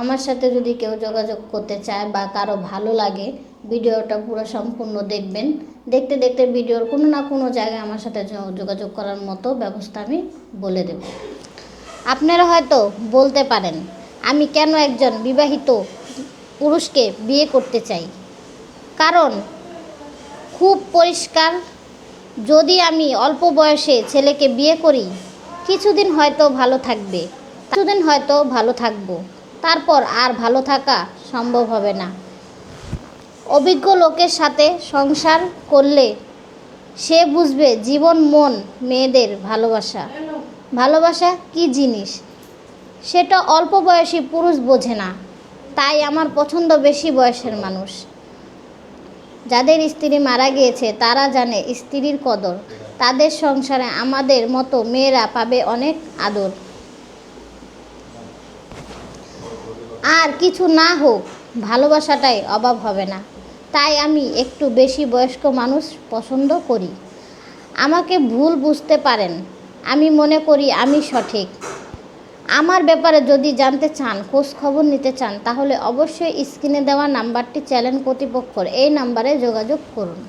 আমার সাথে যদি কেউ যোগাযোগ করতে চায় বা কারও ভালো লাগে, ভিডিওটা পুরো সম্পূর্ণ দেখবেন। দেখতে দেখতে ভিডিওর কোনো না কোনো জায়গায় আমার সাথে যোগাযোগ করার মতো ব্যবস্থা আমি বলে দেব। আপনারা হয়তো বলতে পারেন, আমি কেন একজন বিবাহিত পুরুষকে বিয়ে করতে চাই? কারণ খুব পরিষ্কার, যদি আমি অল্প বয়সে ছেলেকে বিয়ে করি, কিছুদিন হয়তো ভালো থাকবে, কিছুদিন হয়তো ভালো থাকব। তারপর আর ভালো থাকা সম্ভব হবে না। অভিজ্ঞ লোকের সাথে সংসার করলে সে বুঝবে জীবন, মন, মেয়েদের ভালোবাসা। ভালোবাসা কি জিনিস? সেটা অল্প বয়সী পুরুষ বোঝে না, তাই আমার পছন্দ বেশি বয়সের মানুষ। যাদের স্ত্রী মারা গিয়েছে, তারা জানে স্ত্রীর কদর। তাদের সংসারে আমাদের মতো মেয়েরা পাবে অনেক আদর। আর কিছু না হোক, ভালোবাসাটাই অভাব হবে না। তাই আমি একটু বেশি বয়স্ক মানুষ পছন্দ করি। আমাকে ভুল বুঝতে পারেন। আমি মনে করি আমি সঠিক। আমার ব্যাপারে যদি জানতে চান, খোঁজ খবর নিতে চান, তাহলে অবশ্যই স্ক্রিনে দেওয়া নাম্বারটি চ্যানেল কর্তৃপক্ষর এই নাম্বারে যোগাযোগ করুন।